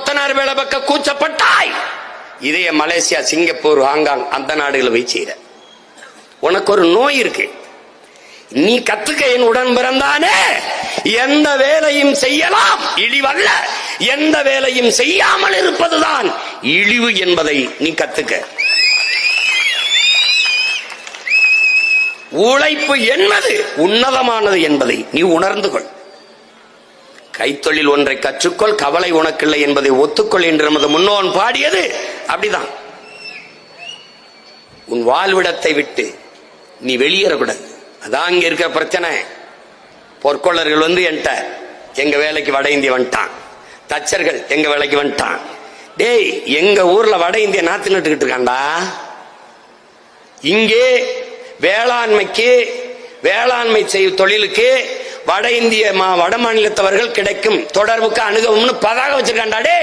கொத்தனார் வேலை பக்க கூச்சப்பட்டாய். இதே மலேசியா சிங்கப்பூர் ஹாங்காங் அந்த நாடுகளை போய் செய்யற உனக்கு ஒரு நோய் இருக்கு. நீ கத்துக்க என் உடன் பிறந்தானே. எந்த வேலையும் செய்யலாம். இழிவல்ல. எந்த வேலையும் செய்யாமல் இருப்பதுதான் இழிவு என்பதை நீ கத்துக்க. உழைப்பு என்பது உன்னதமானது என்பதை நீ உணர்ந்து கொள். கைத்தொழில் ஒன்றை கற்றுக்கொள் கவலை உனக்கில்லை என்பதை ஒத்துக்கொள் என்று நமது முன்னோன் பாடியது. அப்படிதான். உன் வாழ்விடத்தை விட்டு நீ வெளியேறக்கூடாது அதான் இங்க இருக்கிற பிரச்சனை. பொற்கொள்ளர்கள் வந்து என்கிட்ட எங்க வேலைக்கு வட இந்திய வந்துட்டான். தச்சர்கள் எங்க வேலைக்கு வந்துட்டான். டேய் எங்க ஊர்ல வட இந்திய நாத்து நட்டுக்கிட்டு இருக்காண்டா இங்கே வேளாண்மைக்கு வேளாண்மை செய்யும் தொழிலுக்கு வட இந்திய வட மாநிலத்தவர்கள் கிடைக்கும் தொடர்புக்கு அணுகவும்னு பதாக வச்சிருக்காண்டாடே